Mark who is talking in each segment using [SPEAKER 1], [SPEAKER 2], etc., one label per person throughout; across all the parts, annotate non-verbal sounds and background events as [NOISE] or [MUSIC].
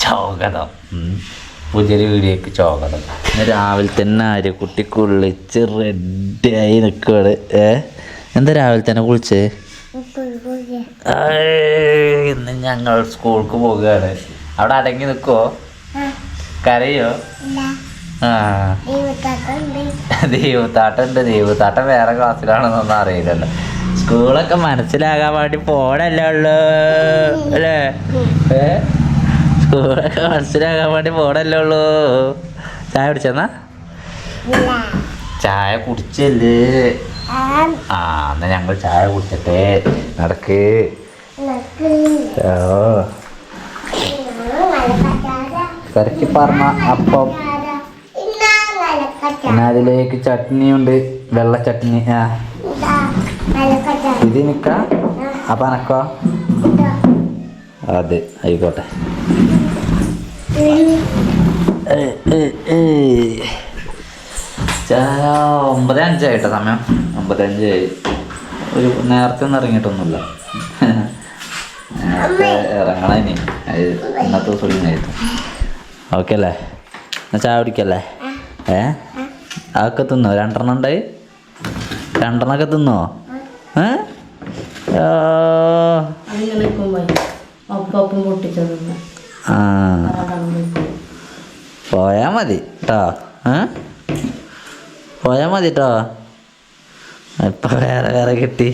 [SPEAKER 1] ചോകതം. പുതിയൊരു വീഡിയോക്ക് ചോകതം. ഇന്ന് രാവിലെ തന്നെ ആര് കുട്ടി കുളിച്ച് റെഡിയായി നിൽക്കുകയാണ് ഏ? എന്താ രാവിലെ തന്നെ കുളിച്ച്? ഇന്ന് ഞങ്ങൾ സ്കൂൾക്ക് പോവുകയാണ്. അവിടെ അടങ്ങി നിൽക്കുവോ കരയോ? ആ. ദൈവത്താട്ടം ഉണ്ട്. ദൈവത്താട്ടം വേറെ ക്ലാസ്സിലാണെന്നൊന്നും അറിയില്ലല്ലോ. സ്കൂളൊക്കെ മനസ്സിലാകാൻ വേണ്ടി പോണല്ലേ ഉള്ളു. അല്ലേ? സ്കൂളൊക്കെ മനസ്സിലാകാൻ വേണ്ടി പോണല്ലേ ഉള്ളൂ. ചായ കുടിച്ചെന്നാ ചായ കുടിച്ചല്ലേ? ആ. എന്നാ ഞങ്ങൾ ചായ കുടിച്ചട്ടെ നടക്ക്. ഓ. കരക്കി പറഞ്ഞ അപ്പം. പിന്നെ അതിലേക്ക് ചട്നിയുണ്ട്. വെള്ള ചട്നി ആ. ഇത് നിക്ക അപ്പൊ അനക്കോ? അതെ ആയിക്കോട്ടെ. ഒമ്പത് അഞ്ചായിട്ടോ സമയം? ഒമ്പത് അഞ്ചായി ഒരു നേരത്തെ ഒന്നും ഇറങ്ങിയിട്ടൊന്നുമില്ല. ഇറങ്ങണം ഇനി ഇന്നത്തെ ദിവസം ഇന്നായിരുന്നു ഓക്കെ അല്ലേ? എന്നാ ചായ കുടിക്കല്ലേ? ഏ? അതൊക്കെ തിന്നോ? രണ്ടെണ്ണം ഉണ്ടായി? രണ്ടെണ്ണമൊക്കെ തിന്നോ? ഏ? പോയാ. മതി കേട്ടോ പോയാ മതി കേട്ടോ ഇപ്പൊ വേറെ വേറെ കിട്ടി.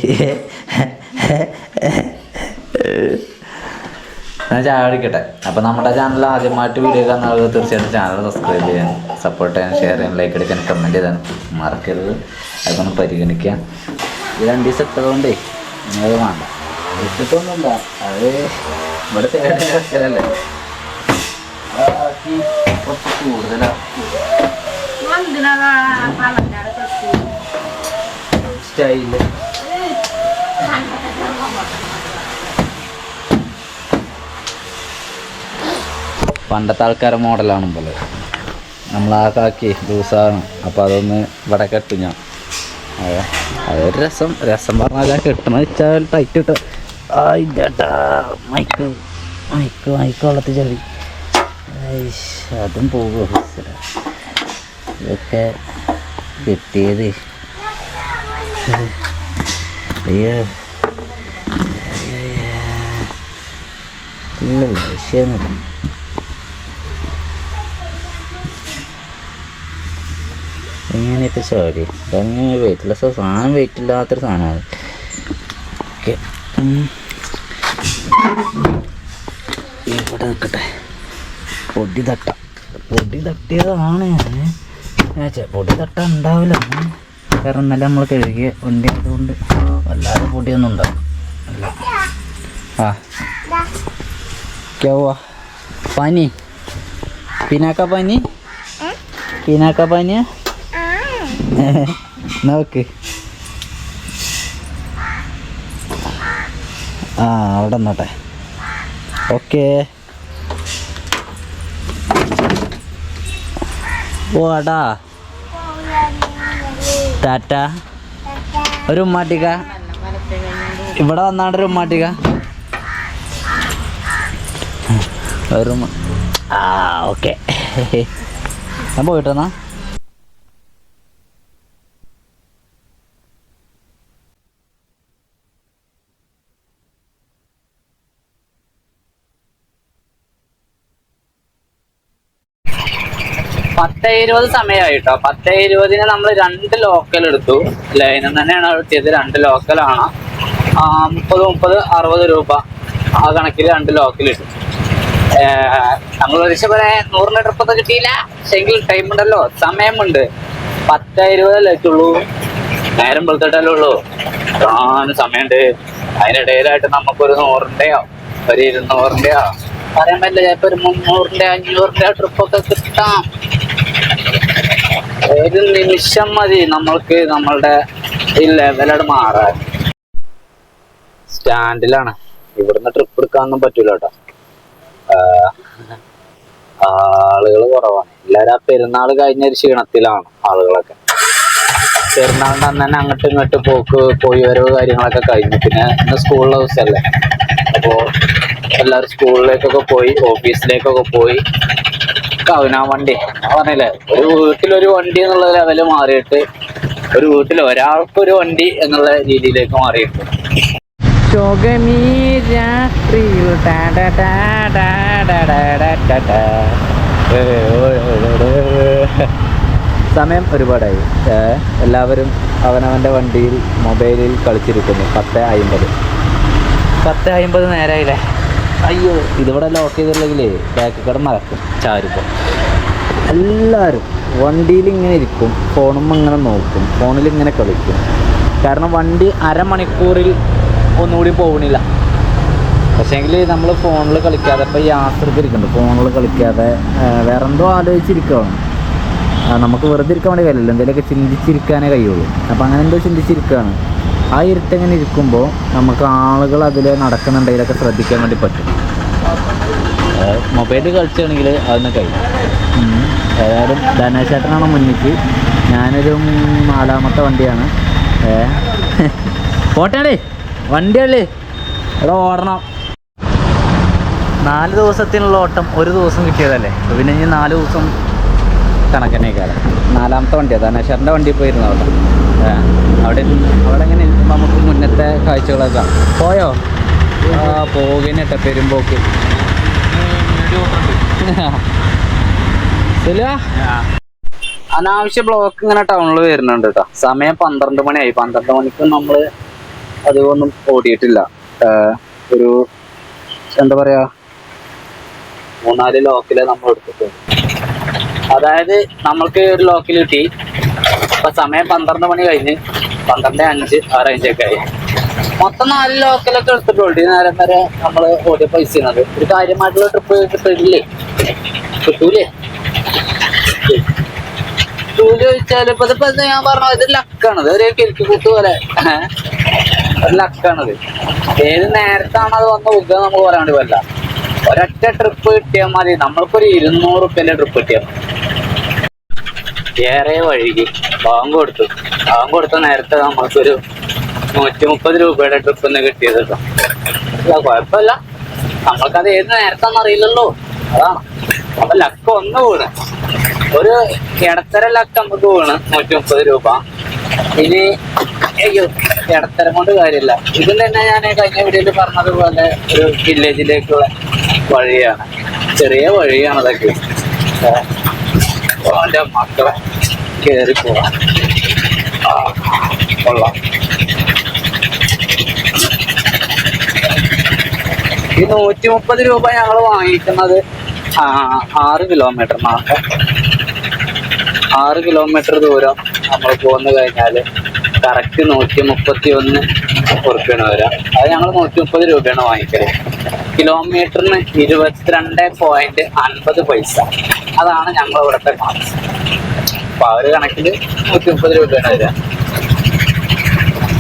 [SPEAKER 1] ഞാൻ ചായ കുടിക്കട്ടെ. അപ്പോൾ നമ്മുടെ ചാനൽ ആദ്യമായിട്ട് വീഡിയോ കാണുന്ന ആളുകൾ തീർച്ചയായിട്ടും ചാനൽ സബ്സ്ക്രൈബ് ചെയ്യാൻ സപ്പോർട്ട് ചെയ്യാൻ ഷെയർ ചെയ്യാൻ ലൈക്ക് അടിക്കാൻ കമന്റ് ചെയ്താൽ മറക്കരുത്. അതൊന്ന് പരിഗണിക്കാം. പരിഗണിക്കുക ഇത് രണ്ട് ദിവസം ഇട്ടതുകൊണ്ടേ പണ്ടത്തെ ആൾക്കാരെ മോഡലാണ് പോലെ. നമ്മൾ ആ കാക്കി ലൂസാണ് അപ്പോൾ അതൊന്ന് ഇവിടെ കെട്ടും ഞാൻ അതൊരു രസം രസം പറഞ്ഞാൽ കിട്ടണ വെച്ചാൽ ടൈറ്റ് ഇട്ട്. ആയിട്ടാ മൈക്ക് മൈക്ക് മൈക്ക് വെള്ളത്തിൽ ചെറി അതും പോകും ഇതൊക്കെ കിട്ടിയത്. അയ്യോ. ഇല്ല വിഷയമൊന്നുമില്ല. ഇങ്ങനെയൊക്കെ സോറി അതങ്ങനെ വെയിറ്റ്ലെസ് സാധനം വെയിറ്റ് ഇല്ലാത്തൊരു സാധനമാണ്. ഓക്കെ. ഇവിടെ നിൽക്കട്ടെ. പൊടി തട്ട. പൊടി തട്ടിയതാണ്. പൊടി തട്ട ഉണ്ടാവില്ല. കാരണം ഇന്നലെ നമ്മൾ കഴുകിയ വണ്ടി ആയതുകൊണ്ട് വല്ലാതെ പൊടിയൊന്നും ഉണ്ടാവും അല്ല. ആ. ക്യാ പനി. പിന്നാക്ക പനി? പിന്നാക്ക പനിയാ? [LAUGHS] നോക്ക്. ആ അവിടെ നിന്നോട്ടെ. ഓക്കേ. അടാ ടാറ്റ. ഒരു ഉമ്മാട്ടിക്ക. ഇവിടെ വന്നാണ്ട് ഒരു ഉമ്മാട്ടിക്ക. ഒരു ആ ഓക്കെ. ഞാൻ പോയിട്ടെന്നാ. പത്ത് ഇരുപത് സമയമായിട്ടോ പത്ത് ഇരുപതിന് നമ്മൾ രണ്ട് ലോക്കൽ എടുത്തു. ലൈനിൽ തന്നെയാണ് എടുത്തിയത് രണ്ട് ലോക്കലാണ് മുപ്പത് മുപ്പത് അറുപത് രൂപ. ആ കണക്കിൽ രണ്ട് ലോക്കൽ ഇട്ടു. നമ്മൾ പ്രതീക്ഷ പോലെ നൂറിന്റെ ട്രിപ്പൊക്കെ കിട്ടിയില്ല. പക്ഷെങ്കിൽ ടൈം ഉണ്ടല്ലോ. സമയമുണ്ട്. പത്ത് ഇരുപതല്ലേ എത്തുള്ളൂ. നേരം വെളുത്തിട്ടല്ലേ ഉള്ളൂ. കാണാനും സമയമുണ്ട്. അതിനിടയിലായിട്ട് നമുക്കൊരു നൂറിന്റെയോ ഒരു ഇരുന്നൂറിന്റെയോ പറയാൻ പറ്റില്ല. ചിലപ്പോ ഒരു മുന്നൂറിന്റെ അഞ്ഞൂറിന്റെ ട്രിപ്പൊക്കെ കിട്ടാം. ഒരു നിമിഷം മതി. നമ്മൾക്ക് നമ്മളുടെ ഈ ലെവലോട് മാറാൻ. സ്റ്റാൻഡിലാണ്. ഇവിടുന്ന് ട്രിപ്പ് എടുക്കാനൊന്നും പറ്റൂല ആളുകൾ കുറവാണ്. എല്ലാരും ആ പെരുന്നാൾ കഴിഞ്ഞ ഒരു ക്ഷീണത്തിലാണ് ആളുകളൊക്കെ. പെരുന്നാളിന്റെ അന്ന് തന്നെ അങ്ങോട്ടും ഇങ്ങോട്ടും പോക്ക് പോയി വരവ് കാര്യങ്ങളൊക്കെ കഴിഞ്ഞു. പിന്നെ ഇന്ന് സ്കൂളിലെ ദിവസമല്ലേ അപ്പോൾ എല്ലാവരും സ്കൂളിലേക്കൊക്കെ പോയി ഓഫീസിലേക്കൊക്കെ പോയി. കവനാ വണ്ടി. പറഞ്ഞില്ലേ ഒരു വീട്ടിലൊരു വണ്ടി എന്നുള്ള ലെവൽ മാറിയിട്ട് ഒരു വീട്ടിൽ ഒരാൾക്കൊരു വണ്ടി എന്നുള്ള രീതിയിലേക്ക് മാറിയിട്ടുണ്ട് സമയം ഒരുപാടായി. എല്ലാവരും അവനവന്റെ വണ്ടിയിൽ മൊബൈലിൽ കളിച്ചിരിക്കുന്നു. പത്ത് അയിമ്പത്. പത്ത് അയിമ്പത് നേരമായില്ലേ അയ്യോ ഇതിവിടെ ലോക്ക് ചെയ്തില്ലെങ്കിലേ ബാക്ക് കട നടക്കും ചാരിപ്പോൾ എല്ലാവരും വണ്ടിയിൽ ഇങ്ങനെ ഇരിക്കും ഫോണും ഇങ്ങനെ നോക്കും ഫോണിൽ ഇങ്ങനെ കളിക്കും. കാരണം വണ്ടി അരമണിക്കൂറിൽ ഒന്നുകൂടി പോകണില്ല പക്ഷേങ്കിൽ നമ്മൾ ഫോണിൽ കളിക്കാതെ ഇപ്പോൾ യാത്രയ്ക്ക് ഇരിക്കുന്നുണ്ട് ഫോണിൽ കളിക്കാതെ വേറെ എന്തോ ആലോചിച്ചിരിക്കുകയാണ് നമുക്ക് വെറുതെ ഇരിക്കാൻ വേണ്ടി കഴിയില്ല എന്തെങ്കിലുമൊക്കെ ചിന്തിച്ചിരിക്കാനേ കഴിയുള്ളൂ. അപ്പോൾ അങ്ങനെ എന്തോ ചിന്തിച്ചിരിക്കുകയാണ് ആ ഇരുട്ടെങ്ങനെ ഇരിക്കുമ്പോൾ നമുക്ക് ആളുകൾ അതിൽ നടക്കുന്നുണ്ടെങ്കിലൊക്കെ ശ്രദ്ധിക്കാൻ വേണ്ടി പറ്റും. മൊബൈലിൽ കളിച്ചാണെങ്കിൽ അതൊന്നും കഴിയും. ഏതായാലും ധനേശേട്ടനാണ് മുന്നിക്ക്. ഞാനൊരു നാലാമത്തെ വണ്ടിയാണ്. പോട്ടേടേ വണ്ടിയല്ലേ ഇവിടെ ഓടണം. നാല് ദിവസത്തിനുള്ള ഓട്ടം ഒരു ദിവസം കിട്ടിയതല്ലേ? പിന്നെ ഇനി നാല് ദിവസം കണക്കനേക്കാലം നാലാമത്തെ വണ്ടിയാണ് ധനേശ്വരന്റെ വണ്ടി പോയിരുന്നു അവിടെ? അവിടെ അവിടെ എങ്ങനെ നമുക്ക് മുന്നത്തെ കാഴ്ചകളൊക്കെ. പോയോ? ആ പോകുന്നേട്ട പെരുമ്പോക്ക്. [LAUGHS] അനാവശ്യ ബ്ലോക്ക് ഇങ്ങനെ ടൗണിൽ വരുന്നുണ്ട് കേട്ടോ. സമയം പന്ത്രണ്ട് മണിയായി. പന്ത്രണ്ട് മണിക്ക് നമ്മൾ അധികമൊന്നും ഓടിയിട്ടില്ല. ഒരു എന്താ പറയാ മൂന്നാൽ ലോക്കിൽ നമ്മൾ എടുത്തിട്ടുണ്ട്. അതായത് നമ്മൾക്ക് ഒരു ലോക്കിൽ കിട്ടി. സമയം പന്ത്രണ്ട് മണി കഴിഞ്ഞ് പന്ത്രണ്ട് അഞ്ച് ആ റേഞ്ചൊക്കെ ആയി. മൊത്തം നാല് ലോക്കലൊക്കെ എടുത്തിട്ടുണ്ട്. ഈ നേരം വരെ നമ്മൾ ഓടിയ പൈസ ചെയ്യുന്നത് ഒരു കാര്യമായിട്ടുള്ള ട്രിപ്പ് കിട്ടില്ലേ കിട്ടൂലേ? കിട്ടൂല ചോദിച്ചാൽ ഇപ്പൊ ഇതിപ്പോ ഇത് ഞാൻ പറഞ്ഞ ഇത് ലക്കാണ് ഒരു കിഴക്ക് കൂട്ട് പോലെ. ലക്കാണത് ഏത് നേരത്താണ് അത് വന്ന് പോകുക നമുക്ക് പറയാൻ വല്ല ഒരൊറ്റ ട്രിപ്പ് കിട്ടിയാൽ മതി. നമ്മൾക്കൊരു ഇരുന്നൂറ് റുപ്യന്റെ ട്രിപ്പ് കിട്ടിയാൽ മതി. ഏറെ വഴുകി ബാങ്ക് കൊടുത്തു. ബാങ്ക് കൊടുത്ത നേരത്തെ നമുക്കൊരു നൂറ്റി മുപ്പത് രൂപയുടെ ട്രിപ്പ് ഒന്ന് കിട്ടിയത് കേട്ടോ ഇല്ല കുഴപ്പമില്ല നമ്മൾക്കത് ഏത് നേരത്താന്ന് അറിയില്ലല്ലോ. അതാണ്. അപ്പൊ ലക്ക് ഒന്ന് വീണ്. ഒരു ഇടത്തര ലക്ക് നമുക്ക് വീണ് നൂറ്റി മുപ്പത് രൂപ. ഇനി അയ്യോ ഇടത്തരം കൊണ്ട് കാര്യമില്ല. ഇതും തന്നെ ഞാൻ കഴിഞ്ഞ വീഡിയോയിൽ പറഞ്ഞതുപോലെ ഒരു വില്ലേജിലേക്കുള്ള വഴിയാണ്. ചെറിയ വഴിയാണ് അതൊക്കെ. മക്കളെ കേറി പോവാം. ആ കൊള്ളാം. ഈ നൂറ്റി മുപ്പത് രൂപ ഞങ്ങൾ വാങ്ങിക്കുന്നത് ആറ് ആറ് കിലോമീറ്ററിനാണ് ആറ് കിലോമീറ്റർ ദൂരം നമ്മൾ പോന്നു കഴിഞ്ഞാൽ കറക്റ്റ് നൂറ്റി മുപ്പത്തി ഒന്ന് ഉറുപ്പ്യാണ് വരാം അത് ഞങ്ങൾ നൂറ്റി മുപ്പത് രൂപയാണ് വാങ്ങിക്കൽ. കിലോമീറ്ററിന് ഇരുപത്തിരണ്ട് പോയിന്റ് അൻപത് പൈസ. അതാണ് ഞങ്ങൾ ഇവിടുത്തെ അപ്പൊ ഒരു കണക്കിൽ നൂറ്റി മുപ്പത് രൂപയാണ് വരിക.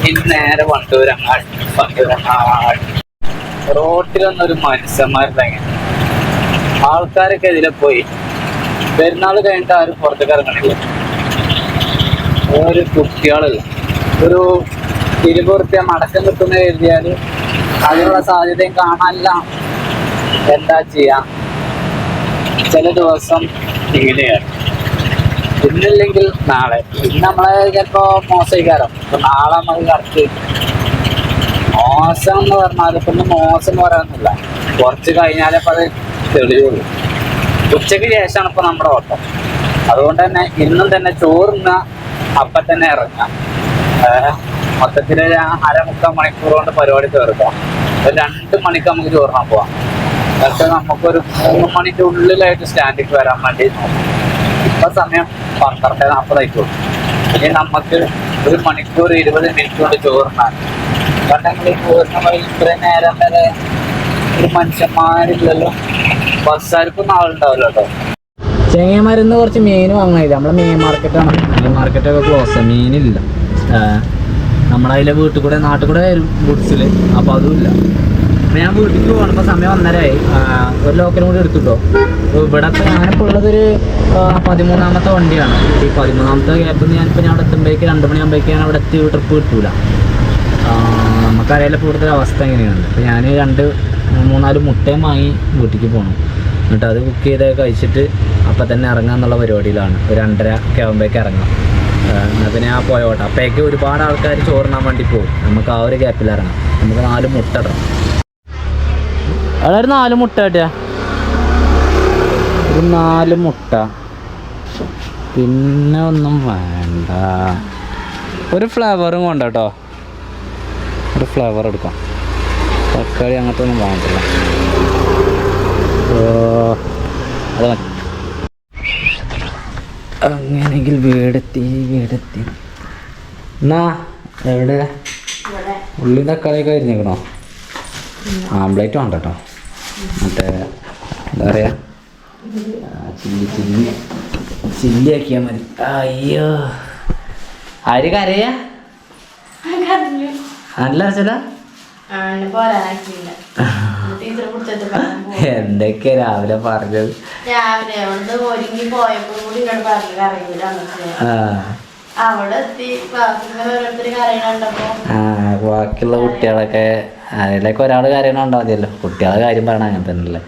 [SPEAKER 1] പിന്നെ നേരെ വണ്ടൂരങ്ങാട് റോട്ടിൽ വന്ന ഒരു മനുഷ്യന്മാരുടെ അങ്ങനെ ആൾക്കാരൊക്കെ ഇതിലെ പോയി. പെരുന്നാൾ കഴിഞ്ഞിട്ട് ആരും പുറത്തേക്ക് ഇറങ്ങണില്ല. ഒരു കുട്ടികളല്ല. ഒരു ഇരുപത് മടക്കം കിട്ടുന്ന എഴുതിയാൽ അതിനുള്ള സാധ്യതയും കാണാനില്ല. എന്താ ചെയ്യാ? ചില ദിവസം ഇങ്ങനെയാണ്. ഇന്നില്ലെങ്കിൽ നാളെ. ഇന്ന് നമ്മളെ ചിലപ്പോ ഇപ്പൊ നാളെ നമുക്ക് കറക്റ്റ് മോശം എന്ന് പറഞ്ഞാൽ ഇപ്പൊ മോശം എന്ന് പറയാനൊന്നുമില്ല. കുറച്ച് കഴിഞ്ഞാലേ അത് തെളിയുള്ളൂ. ഉച്ചയ്ക്ക് ശേഷമാണ് ഇപ്പൊ നമ്മുടെ ഓട്ടം. അതുകൊണ്ട് തന്നെ ഇന്നും തന്നെ ചോറുന്ന അപ്പൊ തന്നെ ഇറങ്ങാം മൊത്തത്തിൽ അരമുക്കാൽ മണിക്കൂർ കൊണ്ട് പരിപാടി തീർക്കാം ഒരു രണ്ട് മണിക്ക് നമുക്ക് ചോറിനാൻ പോവാം. പക്ഷെ നമുക്കൊരു മൂന്ന് മണിക്കുള്ളിലായിട്ട് സ്റ്റാൻഡിലേക്ക് വരാൻ വേണ്ടി നോക്കാം. ഇപ്പൊ സമയം പന്ത്രണ്ട് നാൽപ്പതായിട്ടുള്ളൂ ഇനി നമുക്ക് ഒരു മണിക്കൂർ ഇരുപത് മിനിറ്റ് കൊണ്ട് ചോറിനാണ് പണ്ടെങ്കിൽ വഴി ഇത്രയും നേരം വരെ ഒരു മനുഷ്യന്മാരില്ലല്ലോ. ബസ്സാർക്കൊന്നും ആളുണ്ടാവില്ല കേട്ടോ ചെങ്ങന്മാരിന്ന് കുറച്ച് മീൻ വാങ്ങാനില്ല? നമ്മളെ മീൻ മാർക്കറ്റാണ് മീൻ മാർക്കറ്റൊക്കെ ക്ലോസ് മീനില്ല. നമ്മളതിലെ വീട്ടിൽ കൂടെ നാട്ടിൽ കൂടെ വരും ഗുഡ്സിൽ അപ്പോൾ അതുമില്ല ഞാൻ വീട്ടിലേക്ക് പോകണപ്പോ സമയം ഒന്നരയായി. ഒരു ലോക്കലും കൂടി എടുത്തുട്ടോ. ഇവിടെ ഞാനിപ്പോൾ ഞാനിപ്പോ ഉള്ളതൊരു പതിമൂന്നാമത്തെ വണ്ടിയാണ്. ഈ പതിമൂന്നാമത്തെ ഗ്യാപ്പിൽ നിന്ന് ഞാനിപ്പോ ഞാൻ അവിടെ എത്തുമ്പോഴേക്ക് രണ്ട് മണിയാകുമ്പോഴേക്ക് ഞാൻ അവിടെ എത്തി ട്രിപ്പ് കിട്ടൂല. നമുക്കറിയാലോ കൂടുതൽ അവസ്ഥ എങ്ങനെയാണ്. അപ്പോൾ ഞാൻ രണ്ട് മൂന്നാൽ മുട്ടയും വാങ്ങി വീട്ടിലേക്ക് പോകണം എന്നിട്ട് അത് കുക്ക് ചെയ്ത് കഴിച്ചിട്ട് അപ്പം തന്നെ ഇറങ്ങാന്നുള്ള പരിപാടിയിലാണ്. ഒരു രണ്ടര ഒക്കെ ആകുമ്പോഴേക്ക് ഇറങ്ങാം. എന്നാൽ പിന്നെ ആ പോയോട്ടെ. അപ്പോഴേക്ക് ഒരുപാട് ആൾക്കാർ ചോറിനാൻ വേണ്ടി പോകും നമുക്ക് ആ ഒരു ഗ്യാപ്പിൽ ഇറങ്ങാം. നമുക്ക് നാല് മുട്ട ഇടണം. അവിടെ ഒരു നാല് മുട്ട കേട്ടാ ഒരു നാല് മുട്ട. പിന്നെ ഒന്നും വേണ്ട. ഒരു ഫ്ലേവറും കേട്ടോ ഒരു ഫ്ലേവർ എടുക്കാം. തക്കാളി അങ്ങനത്തെ ഒന്നും വേണ്ടില്ല. അങ്ങനെങ്കിൽ അത് വീടെത്തി വീടെത്തി. എന്നാ എവിടെ? ഉള്ളി തക്കാളിയൊക്കെ അരിഞ്ഞേക്കണോ ആംപ്ലേറ്റ് വേണ്ട കേട്ടോ മറ്റേ എന്താ പറയുക ചില്ലി ചില്ലി. ചില്ലി ആക്കിയാൽ മതി. അയ്യോ. ആര് കരയാ? നല്ല
[SPEAKER 2] പോകും. [LAUGHS]
[SPEAKER 1] എന്തൊക്കെ രാവിലെ പറഞ്ഞത്?
[SPEAKER 2] രാവിലെ അവിടുന്ന് ഒരുങ്ങി പോയപ്പോ കൂടി എന്നോട് പറഞ്ഞു കറിയില്ല
[SPEAKER 1] ബാക്കിയുള്ള കുട്ടികളൊക്കെ അതിലേക്ക് ഒരാൾ കാര്യങ്ങൾ ഉണ്ടാവില്ലല്ലോ കുട്ടികളെ കാര്യം പറയണ അങ്ങനെ തന്നെയല്ലേ.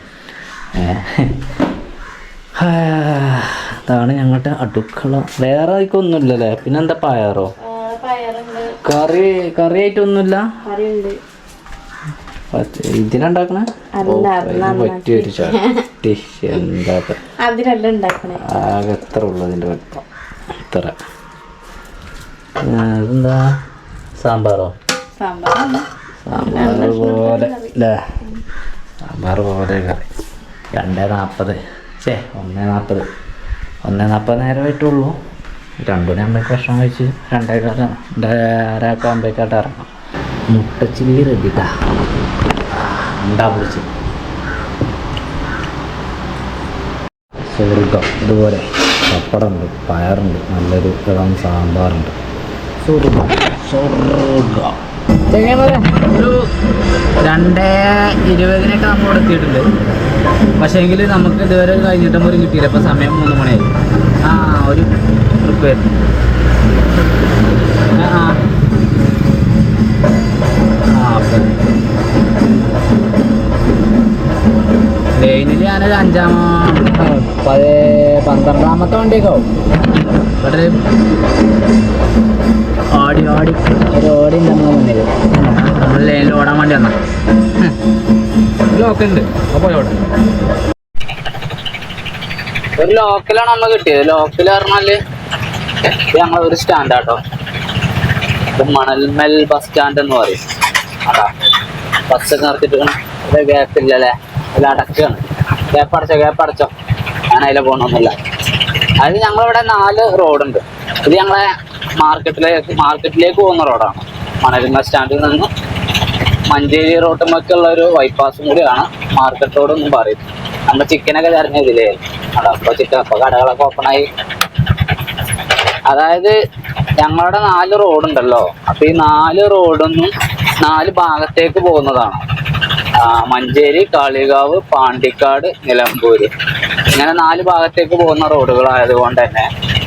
[SPEAKER 1] അതാണ് ഞങ്ങളുടെ അടുക്കള. വേറെ ഒന്നുമില്ലല്ലേ പിന്നെന്താ പയറോ? കറി കറി ആയിട്ടൊന്നുമില്ല
[SPEAKER 2] അത്
[SPEAKER 1] പറ്റിയൊരു ചട്ടി. എന്താ ഇത്?
[SPEAKER 2] അതിലല്ല ഉണ്ടാക്കണേ.
[SPEAKER 1] ആകെ എത്ര ഉള്ളു അതിന്റെ വലിപ്പം? ഇത്ര ആ, സാമ്പാറോ? സാമ്പാർ പോലെ അല്ലേ? സാമ്പാർ പോലെ കറി. രണ്ടേ നാൽപ്പത് ചേ ഒന്നേ നാൽപ്പത് ഒന്നേ നാൽപ്പത് നേരമായിട്ടുള്ളൂ രണ്ടു ആകുമ്പോഴേക്ക് ഭക്ഷണം കഴിച്ച് രണ്ടേ കാലം രണ്ടരയൊക്കെ ആകുമ്പോഴേക്കാട്ട് ഇറങ്ങാം മുട്ടച്ചില്ലി റെഡിട്ടാ ഉണ്ടാ പിടിച്ച്. സുഹൃത്തം ഇതുപോലെ പപ്പടമുണ്ട് പയറുണ്ട് നല്ലൊരു ഇളം സാമ്പാറുണ്ട്. സുഹൃത്തം സ്വർഗം രണ്ടേ ഇരുപതിനൊക്കെ നമ്മൾ എത്തിയിട്ടുണ്ട്. പക്ഷേ എങ്കിൽ നമുക്ക് ഇതുവരെ കഴിഞ്ഞിട്ട് ഒരു കിട്ടിയില്ല. ഇപ്പം സമയം മൂന്ന് മണിയായി. ആ ഒരു ട്രിപ്പ് വരുന്നു ആ. ആ അപ്പം ലൈനിൽ ഞാനൊരു അഞ്ചാം പത് പന്ത്രണ്ടാമത്തെ വണ്ടിയൊക്കെ ആവും. ഇവിടെ ഓടി ഓടി. ഒരു ഓടി നമ്മൾ ലൈനിൽ ഓടാൻ വേണ്ടി വന്ന ലോക്ക് ഉണ്ട്. അപ്പോൾ ഓടാം. ഒരു ലോക്കലാണ് നമ്മൾ കിട്ടിയത്. ലോക്കൽ പറഞ്ഞാൽ ഞങ്ങളെ ഒരു സ്റ്റാൻഡ് ആട്ടോ. ഇത് മണൽമൽ ബസ് സ്റ്റാൻഡ് എന്ന് പറയും. അതാ. ബസ് നിർത്തിട്ട് ഗ്യാപ്പ് ഇല്ലല്ലേ? ഇത് അടക്കാണ് ഗ്യാപ്പ് അടച്ചോ ഗ്യാപ്പ് അടച്ചോ. ഞാൻ അതിലെ പോകണമെന്നില്ല അത് ഞങ്ങളിവിടെ നാല് റോഡുണ്ട് ഇത് ഞങ്ങളെ മാർക്കറ്റിലേക്ക് മാർക്കറ്റിലേക്ക് പോകുന്ന റോഡാണ് മണരുന്ന സ്റ്റാൻഡിൽ നിന്ന് മഞ്ചേരി റോട്ടുമൊക്കെയുള്ള ഒരു ബൈപ്പാസും കൂടിയാണ് മാർക്കറ്റ് റോഡ് എന്നും പറയും നമ്മൾ ചിക്കനൊക്കെ തിരഞ്ഞ ഇതിലേ അതാ അപ്പോൾ ചിക്കൻ അപ്പോൾ കടകളൊക്കെ ഓപ്പണായി അതായത് ഞങ്ങളുടെ നാല് റോഡുണ്ടല്ലോ അപ്പൊ ഈ നാല് റോഡൊന്നും നാല് ഭാഗത്തേക്ക് പോകുന്നതാണ്. മഞ്ചേരി കാളികാവ് പാണ്ടിക്കാട് നിലമ്പൂര്. ഇങ്ങനെ നാല് ഭാഗത്തേക്ക് പോകുന്ന റോഡുകളായതുകൊണ്ട് തന്നെ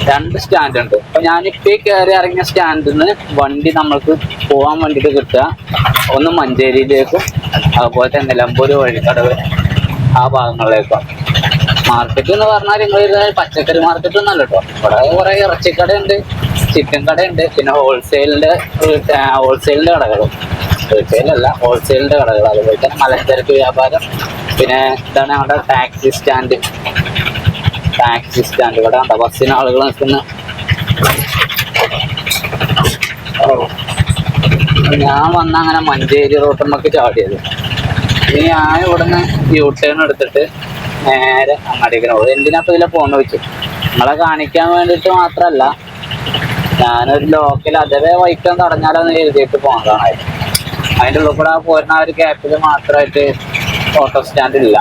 [SPEAKER 1] രണ്ട് സ്റ്റാൻഡ് ഉണ്ട്. അപ്പൊ ഞാനിപ്പോ കയറി ഇറങ്ങിയ സ്റ്റാൻഡിൽ നിന്ന് വണ്ടി നമ്മൾക്ക് പോകാൻ വേണ്ടിയിട്ട് കിട്ടുക. ഒന്ന് മഞ്ചേരിയിലേക്കും അതുപോലെ തന്നെ നിലമ്പൂര് വഴിക്കടവ് ആ ഭാഗങ്ങളിലേക്കും. മാർക്കറ്റ് എന്ന് പറഞ്ഞാൽ നിങ്ങൾ പച്ചക്കറി മാർക്കറ്റ് ഒന്നല്ല കേട്ടോ ഇവിടെ കുറെ ഇറച്ചിക്കടയുണ്ട് ചിക്കൻ കടയുണ്ട് പിന്നെ ഹോൾസെയിലിന്റെ ഹോൾസെയിലിന്റെ കടകളും. റീറ്റെയിലല്ല ഹോൾസെയിലിന്റെ കടകൾ. അതുപോലെ തന്നെ മലഞ്ചരക്ക് വ്യാപാരം. പിന്നെ ഇതാണ് ഞങ്ങളുടെ ടാക്സി സ്റ്റാൻഡ്. Taxi stand. ഇവിടെ കണ്ടോ ബസ്സിന് ആളുകൾ നിൽക്കുന്ന. ഞാൻ വന്ന അങ്ങനെ മഞ്ചേരി റോട്ടുമ്മക്ക് ചാടിയത്. ഇനി ഞാൻ ഇവിടുന്ന് യൂ ടേൺ എടുത്തിട്ട് നേരെ അങ്ങാടിക്ക് പോകും എന്തിനാ ഇപ്പൊ ഇതിലെ പോകുന്ന വെച്ചു? നിങ്ങളെ കാണിക്കാൻ വേണ്ടിയിട്ട് മാത്രല്ല. ഞാനൊരു ലോക്കൽ അതേ വൈക്കം തടഞ്ഞാലോ എന്ന് എഴുതിയിട്ട് പോന്നതാണായിരുന്നു അതിന്റെ ഉള്ളിൽ കൂടെ പോരുന്ന ഒരു ഗ്യാപ്പിൽ മാത്രമായിട്ട് ഓട്ടോ സ്റ്റാൻഡ് ഇല്ല.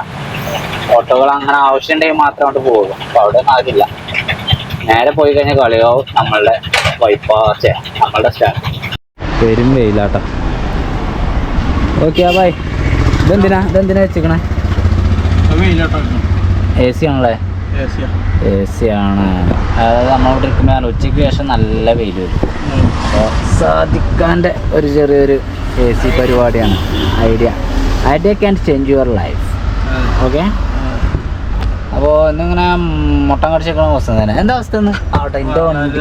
[SPEAKER 1] ഓട്ടോകൾ അങ്ങനെ ആവശ്യമുണ്ടെങ്കിൽ മാത്രം അങ്ങോട്ട് പോകും അപ്പൊ അവിടെ ഒന്നും അതില്ല നേരെ പോയി കഴിഞ്ഞാൽ കളിയാവും നമ്മളുടെ വൈപ്പാച്ച നമ്മളുടെ സ്റ്റാൻഡ് പെരും വെയിലാട്ടോ. ഓക്കെ ബൈ ഇതെന്തിനാ? ഇതെന്തിനാ വെച്ചിക്കണേ എ സി ആണല്ലേ? എ സി ആണ്. അതായത് നമ്മളിവിടെ ഇരിക്കുമ്പോൾ ഉച്ചയ്ക്ക് ശേഷം നല്ല വെയിൽ വരും. അപ്പോൾ സാധിക്കാന്റെ ഒരു ചെറിയൊരു എ സി പരിപാടിയാണ്. Idea idea can change your life okay അപ്പോൾ ഇന്നിങ്ങനെ മുട്ടം കടിച്ചേക്കണ അവസ്ഥ തന്നെ. എന്താ അവസ്ഥ ആവട്ടെ എന്റെ വണ്ടി.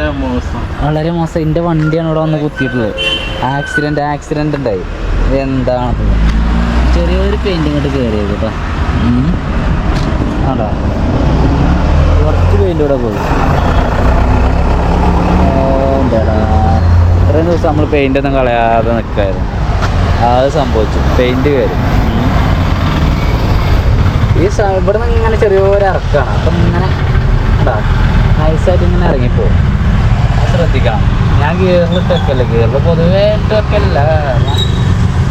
[SPEAKER 1] വളരെ മോശം. എന്റെ വണ്ടിയാണ് ഇവിടെ വന്ന് കുത്തിയിട്ടുള്ളത്. ആക്സിഡന്റ് ആക്സിഡന്റ് ഉണ്ടായി. എന്താണ്? ചെറിയൊരു പെയിന്റിങ് ഇട്ട് കയറിയത് കേട്ടോ ആണോ? കുറച്ച് പെയിന്റ് ഇവിടെ പോയി. ഇത്രയും ദിവസം നമ്മൾ പെയിന്റ് ഒന്നും കളയാതെ നിൽക്കായിരുന്നു അത് സംഭവിച്ചു. പെയിന്റ് കയറി. ഈ ഇവിടെ നിന്ന് ഇങ്ങനെ ചെറിയൊരു ഇറക്കാണ്. അപ്പം ഇങ്ങനെ നൈസായിട്ട് ഇങ്ങനെ ഇറങ്ങിപ്പോവും. ശ്രദ്ധിക്കണം. ഞാൻ ഗിയറിൽ ഇട്ട് ഗിയറിൽ പൊതുവേ ഇട്ടൊക്കെയല്ല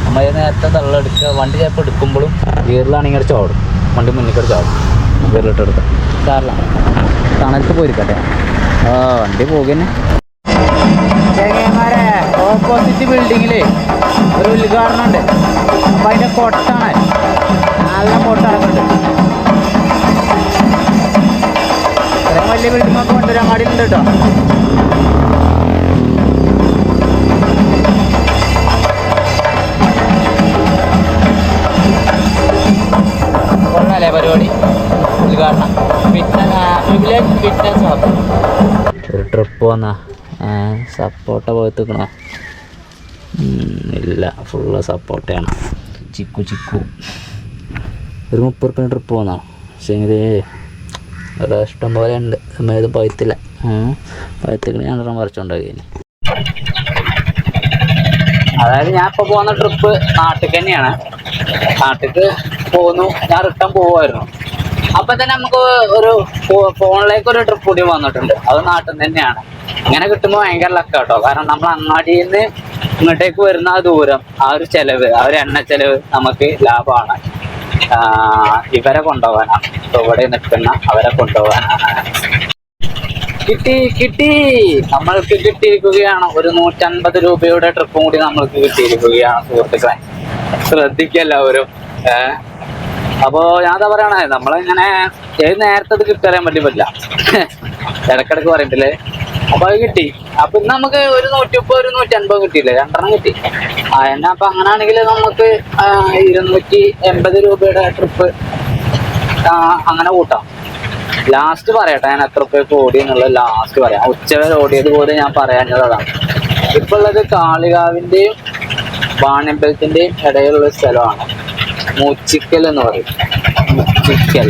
[SPEAKER 1] നമ്മൾ നേരത്തെ തള്ളെടുക്കുക വണ്ടി ചിലപ്പോൾ എടുക്കുമ്പോഴും ഗിയറിലാണെങ്കിൽ ചോടും. വണ്ടി മുന്നിൽ കൂടെ ചോടും. ഗിയറിലിട്ട് എടുക്കുക സാറില്ല തണലത്ത് പോയിരിക്കട്ടെ. ആ വണ്ടി പോകുന്നെ. ഓപ്പോസിറ്റ് ബിൽഡിങ്ങിൽ ഒരു ഉദ്ഘാടനം ഉണ്ട് അപ്പൊ അതിന്റെ കൊട്ടാണ്. നല്ല കൊട്ടിറങ്ങുന്നുണ്ട് ഇത്രയും വലിയ ബിൽഡിംഗ് ഒക്കെ കൊണ്ടുവരാങ്ങാടിയിലുണ്ട് കേട്ടോ ഫിറ്റ്നസ് ഫിറ്റ്നസ് ഹബ് ഒരു ട്രിപ്പ് വന്നാ സപ്പോർട്ട പോയിക്കണോ ഇല്ല. ഫുള്ള് സപ്പോർട്ടാണ് ചിക്കു ചിക്കു. ഒരു മുപ്പത് റുപ്യ ട്രിപ്പ് പോന്നാ. പക്ഷേ അത് ഇഷ്ടം പോലെ ഉണ്ട്. ഇത് പഴുത്തില്ല പഴുത്തിക്കണ രണ്ടെണ്ണം പറിച്ചുണ്ടാക്കി അതായത് ഞാൻ ഇപ്പോൾ പോകുന്ന ട്രിപ്പ് നാട്ടിൽ തന്നെയാണ്. നാട്ടിൽ പോന്നു. ഞാൻ റിട്ടേൺ പോവായിരുന്നു അപ്പൊ തന്നെ നമുക്ക് ഒരു ഫോണിലേക്ക് ഒരു ട്രിപ്പ് കൂടി വന്നിട്ടുണ്ട്. അത് നാട്ടിൽ തന്നെയാണ്. ഇങ്ങനെ കിട്ടുമ്പോൾ ഭയങ്കര ലക്കാട്ടോ കാരണം നമ്മൾ അങ്ങാടിയിൽ നിന്ന് ഇങ്ങോട്ടേക്ക് വരുന്ന ആ ദൂരം ആ ഒരു ചെലവ് ആ ഒരു എണ്ണ ചെലവ് നമുക്ക് ലാഭമാണ്. ഇവരെ കൊണ്ടുപോകാനാണ് ഇപ്പൊ ഇവിടെ നിൽക്കുന്ന അവരെ കൊണ്ടുപോകാനാണ് കിട്ടി കിട്ടി. നമ്മൾക്ക് കിട്ടിയിരിക്കുകയാണ്. ഒരു നൂറ്റൻപത് രൂപയുടെ ട്രിപ്പും കൂടി നമ്മൾക്ക് കിട്ടിയിരിക്കുകയാണ് സുഹൃത്തുക്കളെ. ശ്രദ്ധിക്കല്ലാവരും ഏഹ് അപ്പോ ഞാൻ എന്താ പറയണേ? നമ്മളിങ്ങനെ ഏത് നേരത്തെ അത് കിട്ടറിയാൻ വേണ്ടി പറ്റില്ല. ഇടക്കിടക്ക് പറയണ്ടില്ലേ അപ്പൊ അത് കിട്ടി. അപ്പൊ ഇന്ന് നമുക്ക് ഒരു നൂറ്റി മുപ്പത് ഒരു നൂറ്റി അൻപത് കിട്ടിയില്ലേ? രണ്ടെണ്ണം കിട്ടി. ആ എന്നാ അപ്പൊ അങ്ങനെയാണെങ്കിൽ നമുക്ക് ഇരുന്നൂറ്റി എൺപത് രൂപയുടെ ട്രിപ്പ് അങ്ങനെ കൂട്ടാം. ലാസ്റ്റ് പറയട്ടെ ഞാൻ എത്ര രൂപയ്ക്ക് ഓടി എന്നുള്ളത് ലാസ്റ്റ് പറയാം. ഉച്ചവരെ ഓടിയത് പോലും ഞാൻ പറയാഞ്ഞത് അതാണ് ഇപ്പൊ ഉള്ളത് കാളികാവിന്റെയും വാണിയമ്പലത്തിന്റെയും ഇടയിലുള്ള സ്ഥലമാണ്. മൂച്ചിക്കൽ എന്ന് പറയും. മൂച്ചിക്കൽ.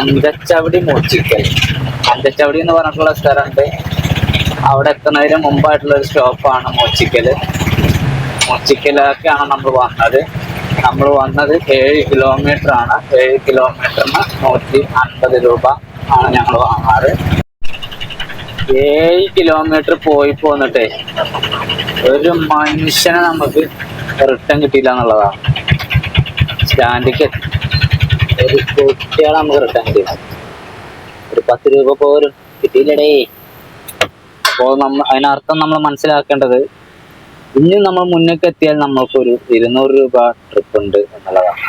[SPEAKER 1] അന്തച്ചവടി മൂച്ചിക്കൽ. അന്തച്ചവടി എന്ന് പറഞ്ഞിട്ടുള്ള സ്ഥലമുണ്ട്. അവിടെ എത്തുന്നതിന് മുമ്പായിട്ടുള്ള ഒരു സ്റ്റോപ്പാണ് മോച്ചിക്കൽ മോച്ചിക്കലൊക്കെയാണ് നമ്മൾ വന്നത്. നമ്മൾ വന്നത് ഏഴ് കിലോമീറ്റർ ആണ് ഏഴ് കിലോമീറ്ററിന് നൂറ്റി അൻപത് രൂപ ആണ് ഞങ്ങൾ വാങ്ങാറ്. ഏഴ് കിലോമീറ്റർ പോയി പോന്നിട്ടേ ഒരു മനുഷ്യനെ നമുക്ക് റിട്ടേൺ കിട്ടിയില്ല എന്നുള്ളതാണ്. സ്റ്റാൻഡിക്ക് ഒരു കുട്ടികളെ നമുക്ക് റിട്ടേൺ കിട്ടിയില്ല ഒരു പത്ത് രൂപ പോലും കിട്ടിയില്ലടേ. അപ്പോൾ നമ്മ അതിനർത്ഥം നമ്മൾ മനസ്സിലാക്കേണ്ടത് ഇനി നമ്മൾ മുന്നേക്ക് എത്തിയാൽ നമ്മൾക്കൊരു ഇരുന്നൂറ് രൂപ ട്രിപ്പ് ഉണ്ട് എന്നുള്ളതാണ്.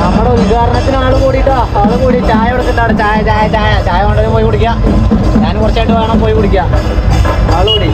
[SPEAKER 1] നമ്മുടെ ഉദ്ഘാടനത്തിന് ആൾ കൂടിട്ടോ ആൾ കൂടി ചായ കൊടുക്കണ്ടാണ് ചായ ചായ ചായ. ചായ കൊണ്ടുവരും പോയി കുടിക്കാം. ഞാൻ കുറച്ചായിട്ട് വേണം പോയി കുടിക്കാം. ആൾ കൂടി.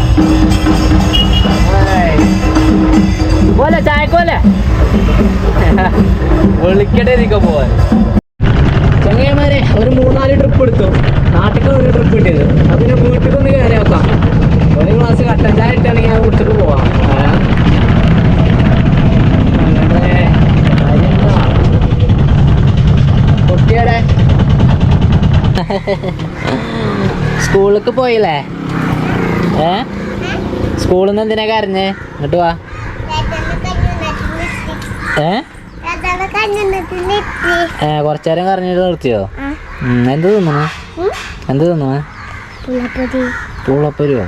[SPEAKER 1] പോയില്ലേ? ഏ? സ്കൂളിൽ നിന്ന് എന്തിനാ കരഞ്ഞേ? ഇങ്ങോട്ട് വാ. ഏ? ഏ കുറച്ചു നേരം കരഞ്ഞിട്ട് നിർത്തിയോ? എന്ത് തിന്നു എന്ത് തിന്നു പുള്ളപ്പരിയോ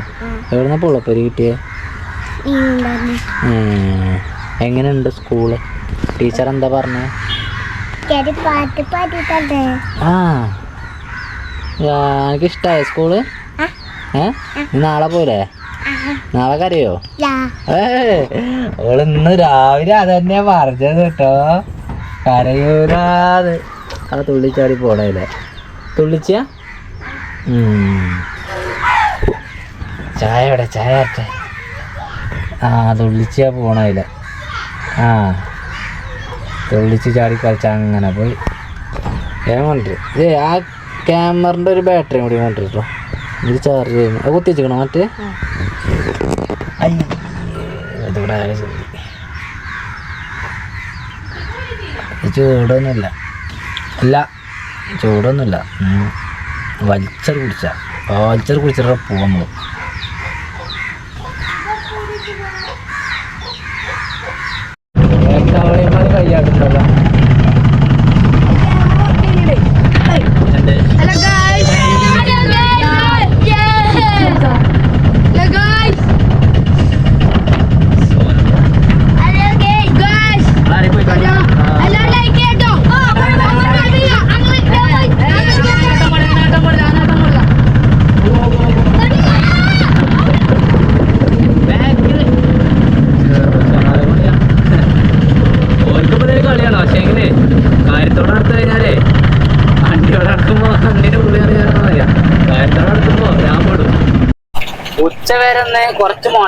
[SPEAKER 1] എവിടുന്ന പൂളപ്പരി കിട്ടിയേ. എങ്ങനെയുണ്ട് സ്കൂൾ? ടീച്ചർ എന്താ പറഞ്ഞേ? ആ എനിക്കിഷ്ടായ സ്കൂൾ? ഏ? നാളെ പോരെ? നാളെ കരയോ? അവൾ ഇന്ന് രാവിലെ തന്നെ പറഞ്ഞത് കേട്ടോ. കരയൂരാത് ആ തുള്ളിച്ചാടി പോണല്ലേ തുള്ളിച്ച? ചായ ഇവിടെ ചായ ആട്ടെ ആ തുള്ളിച്ച പോണേലെ. ആ. തുള്ളിച്ച് ചാടി കളിച്ച അങ്ങനെ പോയി. ഞാൻ കൊണ്ടുവരും ഏ ആ ക്യാമറിന്റെ ഒരു ബാറ്ററി കൂടി കൊണ്ടുവരുട്ടോ ഇത് ചാർജ് ചെയ്യുന്നു അത് കുത്തി വെച്ചിക്കണോ മറ്റേ. ഇത് ചൂടൊന്നുമില്ല. അല്ല ചൂടൊന്നുമില്ല. വലിച്ചർ കുടിച്ച. വലിച്ചർ കുടിച്ചിട്ട്
[SPEAKER 3] പോകുന്നത്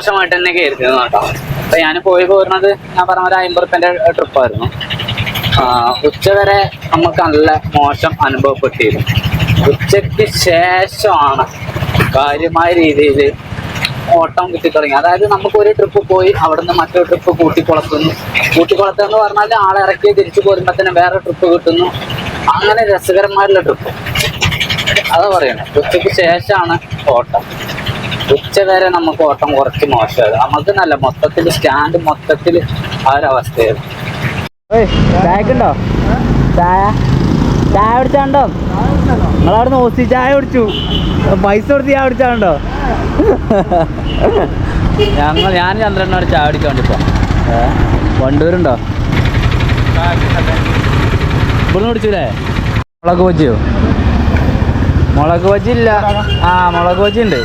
[SPEAKER 3] മോശമായിട്ട് തന്നെ കയറിയിരുന്നു കേട്ടോ. അപ്പൊ ഞാൻ പോയി പോരുന്നത് ഞാൻ പറഞ്ഞ ഒരു അമ്പത് റുപ്യന്റെ ട്രിപ്പായിരുന്നു ഉച്ച വരെ നമുക്ക് നല്ല മോശം അനുഭവപ്പെട്ടിരുന്നു. ഉച്ചയ്ക്ക് ശേഷമാണ് കാര്യമായ രീതിയിൽ ഓട്ടം കിട്ടി തുടങ്ങി അതായത് നമുക്ക് ഒരു ട്രിപ്പ് പോയി അവിടുന്ന് മറ്റൊരു ട്രിപ്പ് കൂട്ടിക്കുളത്തുന്നു. കൂട്ടിക്കുളത്ത് എന്ന് പറഞ്ഞാൽ ആളെ ഇറക്കി തിരിച്ചു പോരുമ്പോ തന്നെ വേറെ ട്രിപ്പ് കിട്ടുന്നു. അങ്ങനെ രസകരമായിട്ടുള്ള ട്രിപ്പ് അതാ പറയണേ ഉച്ചയ്ക്ക് ശേഷമാണ് ഓട്ടം. ഉച്ച വരെ നമുക്ക് ഓട്ടം കുറച്ച് മോശമായത് നമുക്ക് നല്ല മൊത്തത്തിൽ സ്റ്റാൻഡ് മൊത്തത്തിൽ ആ ഒരു അവസ്ഥയായിരുന്നു.
[SPEAKER 1] ചായക്കുണ്ടോ ചായ? ചായ കുടിച്ചാണ്ടോ നിങ്ങളവിടെ ഓസി ചായ കുടിച്ചു. പൈസ കൊടുത്ത് ചായ കുടിച്ചാണ്ടോ ഞങ്ങൾ ഞാൻ ചന്ദ്രനോട് ചായ കുടിക്കാൻ വേണ്ടി പോ വണ്ടൂരുണ്ടോ? ഇവിടുന്ന് കുടിച്ചൂലേ? മുളക് ബജിയോ മുളക് ബജി ഇല്ല. ആ മുളക് ബജി ഉണ്ട്.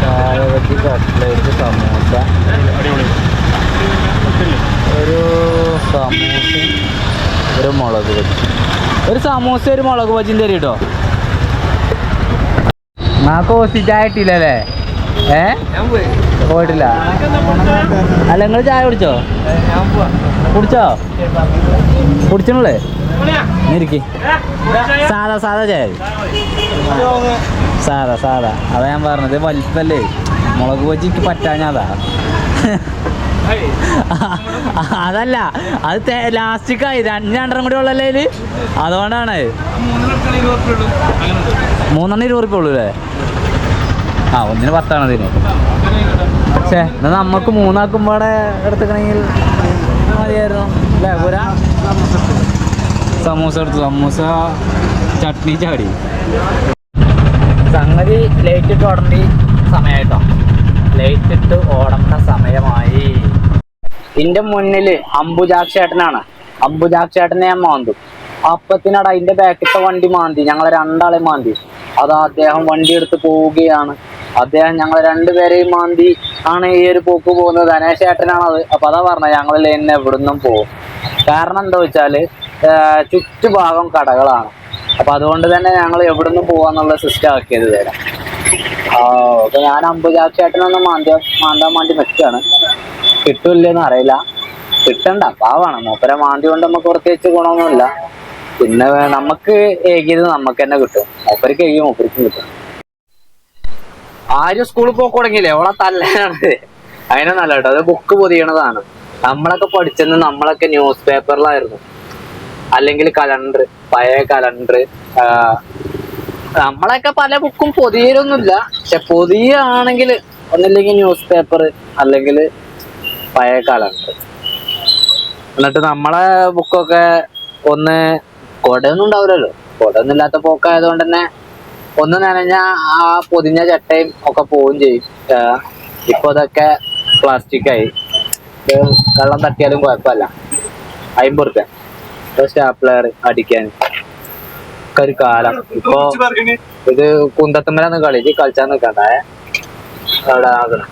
[SPEAKER 1] ബജി കട്ട്ലേറ്റ് സമൂസ ഒരു സമൂസ ഒരു മുളക് ബജി ഒരു സമൂസ ഒരു മുളക് ബജിന്റെ തരും കേട്ടോ നാക്ക് കോസി ചായ കിട്ടിയില്ലല്ലേ ഏ പോയിട്ടില്ല അല്ല നിങ്ങൾ ചായ കുടിച്ചോ? കുടിച്ചോ? കുടിച്ചണല്ലേ ഇരിക്കി സാധാ സാധാ ചായ. സാധാ സാധാ അതാ ഞാൻ പറഞ്ഞത് വലിപ്പല്ലേ? മുളക് ബജിക്ക് പറ്റാഞ്ഞതാ അതല്ല അത് ലാസ്റ്റിക്കായി. രണ്ടെണ്ണം കൂടി ഉള്ളല്ലേ ഇതിൽ അതുകൊണ്ടാണ്. മൂന്നെണ്ണം ഇരുപത് ഉള്ളൂ അല്ലേ? ആ ഒന്നിന് പത്താണ് ഇതിന് പക്ഷേ എന്നാ നമുക്ക് മൂന്നാക്കുമ്പോടെ എടുത്തുക്കണമെങ്കിൽ മതിയായിരുന്നു. അല്ലേ പോരാ? സമൂസ എടുത്തു. സമൂസ ചട്നി ചാടി. സംഗതി ലൈറ്റ് ഇട്ട് ഓടേണ്ട സമയമായിട്ടോ ലൈറ്റ് ഇട്ട് ഓടേണ്ട സമയമായി. എന്റെ മുന്നിൽ അംബുജാക്ഷേട്ടനാണ് അംബുജാക്ഷേട്ടനെ ഞാൻ മാന്തു. അപ്പത്തിനടാ അതിന്റെ ബാക്കിട്ട വണ്ടി മാന്തി. ഞങ്ങളെ രണ്ടാളെ മാന്തി. അതാ അദ്ദേഹം വണ്ടി എടുത്ത് പോവുകയാണ്. അദ്ദേഹം ഞങ്ങൾ രണ്ടുപേരെയും മാന്തി ആണ് ഈ ഒരു പോക്ക് പോകുന്നത്. ധനേശേട്ടനാണ് അത്. അപ്പൊ അതാ പറഞ്ഞത് ഞങ്ങൾ ലൈനിന് എവിടുന്നും പോകും കാരണം എന്താ വെച്ചാൽ ചുറ്റുഭാഗം കടകളാണ്. അപ്പൊ അതുകൊണ്ട് തന്നെ ഞങ്ങൾ എവിടുന്നും പോവാന്നുള്ള സിസ്റ്റം ആക്കിയത് തരാം അപ്പൊ ഞാൻ അമ്പുജാക്ഷേട്ടനൊന്ന് മാന്ത മാന്താൻ വേണ്ടി നിൽക്കുകയാണ് കിട്ടൂല്ലെന്ന് അറിയില്ല. കിട്ടണ്ട പാവാണ്. മൂപ്പര മാന്തി കൊണ്ട് നമുക്ക് പ്രത്യേകിച്ച് ഗുണമൊന്നുമില്ല. പിന്നെ നമുക്ക് ഏകിയത് നമുക്ക് തന്നെ കിട്ടും. മൂപ്പർക്ക് ഏകി മൂപ്പർക്കും കിട്ടും. ആരും സ്കൂളിൽ പോക്ക് തുടങ്ങിയില്ലേ? ഓളെ തല്ലാനാണ്. അതിനൊന്നല്ല കേട്ടോ അത് ബുക്ക് പൊതിയണതാണ്. നമ്മളൊക്കെ പഠിച്ചെന്ന് നമ്മളൊക്കെ ന്യൂസ് പേപ്പറിലായിരുന്നു അല്ലെങ്കിൽ കലണ്ടർ പഴയ കലണ്ടർ നമ്മളൊക്കെ പല ബുക്കും പൊതിയലൊന്നുമില്ല. പക്ഷെ പൊതിയാണെങ്കിൽ ഒന്നില്ലെങ്കിൽ ന്യൂസ് പേപ്പർ അല്ലെങ്കിൽ പഴയ കലണ്ടർ എന്നിട്ട് നമ്മളെ ബുക്കൊക്കെ ഒന്ന് കൊടയൊന്നും ഉണ്ടാവില്ലല്ലോ. കൊടയൊന്നും ഇല്ലാത്ത പോക്കായതുകൊണ്ട് തന്നെ ഒന്ന് നനഞ്ഞ ആ പൊതിഞ്ഞ ചട്ടയും ഒക്കെ പോവുകയും ചെയ്യും. ഇപ്പൊ അതൊക്കെ പ്ലാസ്റ്റിക് ആയി. വെള്ളം തട്ടിയാലും കുഴപ്പമില്ല. അമ്പത് റുപ്യ. സ്റ്റാപ്ലർ അടിക്കാൻ. ഒരു കാലം. ഇപ്പൊ ഇത് കുന്തത്തമ്മലാണ് കളി. ഇത് കളിച്ചാൽ നിൽക്കണ്ടേ അവിടെ ആകണം.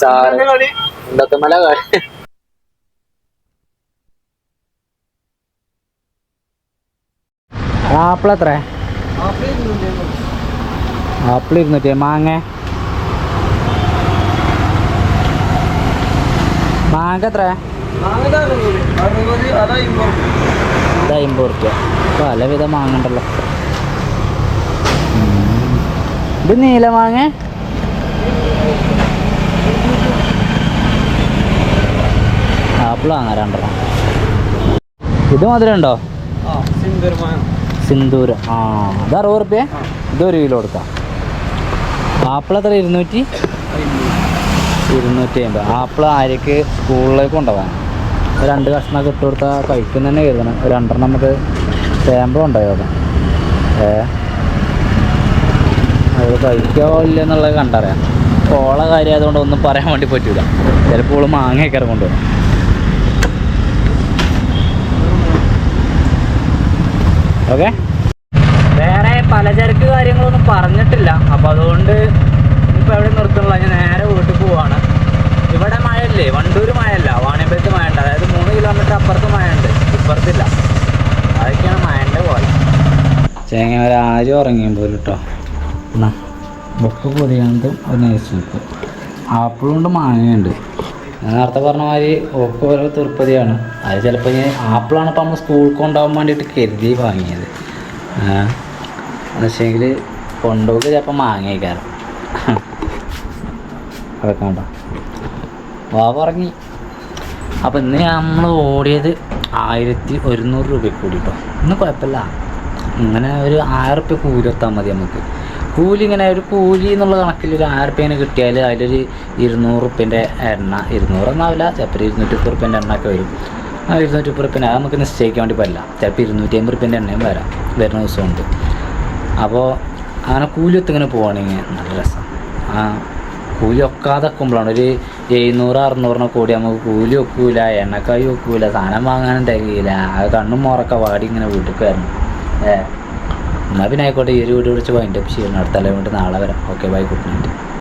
[SPEAKER 1] സാറ് കുന്തത്തമ്മല മല കളി. ആപ്പിൾ എത്ര ആപ്പിൾ ഇരുന്നൂറ്റി മാങ്ങ? മാങ്ങ എത്ര ഇത് അമ്പത് റുപ്യ പലവിധ മാങ്ങ ഉണ്ടല്ലോ ഉം. ഇത് നീല മാങ്ങ. ആപ്പിൾ വാങ്ങാം രണ്ടെണ്ണം. ഇത് മധുരം ഉണ്ടോ സിന്ദൂരം ആ അത് അറുപത് റുപ്യ ഇത് ഒരു കിലോ കൊടുക്കാം. ആപ്പിൾ എത്ര ഇരുന്നൂറ്റി ഇരുന്നൂറ്റി അമ്പത് ആപ്പിൾ ആര്യക്ക് സ്കൂളിലേക്ക് കൊണ്ടുപോകാൻ രണ്ട് കഷ്ണമൊക്കെ ഇട്ട് കൊടുത്താൽ കഴിക്കും തന്നെ കരുതണം. രണ്ടെണ്ണം നമുക്ക് സാമ്പിൾ ഉണ്ടായോ അവിടെ ഏ? അത് കഴിക്കോ ഇല്ല എന്നുള്ളത് കണ്ടറിയാം. ഓള കാര്യം ആയതുകൊണ്ട് ഒന്നും പറയാൻ വേണ്ടി പറ്റില്ല ചിലപ്പോൾ മാങ്ങയൊക്കെ കൊണ്ടുപോകും. ഓക്കെ വേറെ പലചരക്ക് കാര്യങ്ങളൊന്നും പറഞ്ഞിട്ടില്ല അപ്പോൾ അതുകൊണ്ട് ഇപ്പോൾ എവിടെ നിർത്തുന്നില്ല ഞാൻ നേരെ വീട്ടിൽ പോവാണ് ഇവിടെ മഴയില്ലേ വണ്ടൂർ മഴയല്ല വാണിയമ്പലത്ത് മഴയുണ്ട് അതായത് മൂന്ന് കിലോമീറ്റർ അപ്പുറത്ത് മഴയുണ്ട് ഇപ്പുറത്തില്ല അതൊക്കെയാണ് മഴന്റെ പോലെ ചേങ്ങ ഒരാരും ഉറങ്ങിയും പോലും കേട്ടോ എന്നാ ബുക്ക് പൊതിയാണ്ടും ഒരു നൈസ് ബുക്ക് ആപ്പിളും ഉണ്ട് മാങ്ങയുണ്ട്. ഞാൻ നേരത്തെ പറഞ്ഞ മാതിരി ഒക്കെ ഓരോ തിരുപ്പതിയാണ്. അത് ചിലപ്പോൾ ഞാൻ ആപ്പിളാണ് ഇപ്പം നമ്മൾ സ്കൂളിൽ കൊണ്ടുപോകാൻ വേണ്ടിയിട്ട് കരുതി വാങ്ങിയത്. എന്നുവെച്ചെങ്കിൽ കൊണ്ടുപോയി ചിലപ്പോൾ മാങ്ങയക്കാറ് അതൊക്കെ ഉണ്ടോ വാ പറഞ്ഞി അപ്പോൾ ഇന്ന് നമ്മൾ ഓടിയത് ആയിരത്തി ഒരുന്നൂറ് രൂപയ്ക്ക് കൂടി കേട്ടോ ഇന്ന് കുഴപ്പമില്ല. ഇങ്ങനെ ഒരു ആയിരം റുപ്യ കൂലി എത്താൽ മതി നമുക്ക്. കൂലി ഇങ്ങനെ ഒരു കൂലി എന്നുള്ള കണക്കിൽ ഒരു ആയിരം റുപ്യ ഇങ്ങനെ കിട്ടിയാൽ അതിലൊരു ഇരുന്നൂറ് റുപ്യന്റെ എണ്ണ ഇരുന്നൂറൊന്നാവില്ല ചിലപ്പോൾ ഇരുന്നൂറ്റി മുപ്പത് റുപ്യന്റെ എണ്ണ ഒക്കെ വരും. ആ ഇരുന്നൂറ്റി മുപ്പത് റുപ്യന്റെ അത് നമുക്ക് നിശ്ചയിക്കാൻ വേണ്ടി പറ്റില്ല. ചിലപ്പോൾ ഇരുന്നൂറ്റി അമ്പത് റുപ്യന്റെ എണ്ണയും വരാം വരുന്ന ദിവസമുണ്ട് അപ്പോൾ അങ്ങനെ കൂലി ഒത്തിങ്ങനെ പോവുകയാണെങ്കിൽ നല്ല രസം. ആ കൂലി ഒക്കാതെ വെക്കുമ്പോഴാണ് ഒരു എഴുന്നൂറ് അറുന്നൂറിനെ കൂടി നമുക്ക് കൂലി വെക്കൂല എണ്ണക്കായി വെക്കൂല സാധനം വാങ്ങാനും തികയില്ല. ആ കണ്ണും മോറൊക്കെ വാടി ഇങ്ങനെ വീട്ടിൽ ഏ എന്നാൽ പിന്നെ ആയിക്കോട്ടെ ഈ ഒരു വീട് വിളിച്ച് വൈൻഡപ്പ് ചെയ്യണം അടുത്ത അല്ലെങ്കിൽ നാളെ വരാം. Okay bye good night.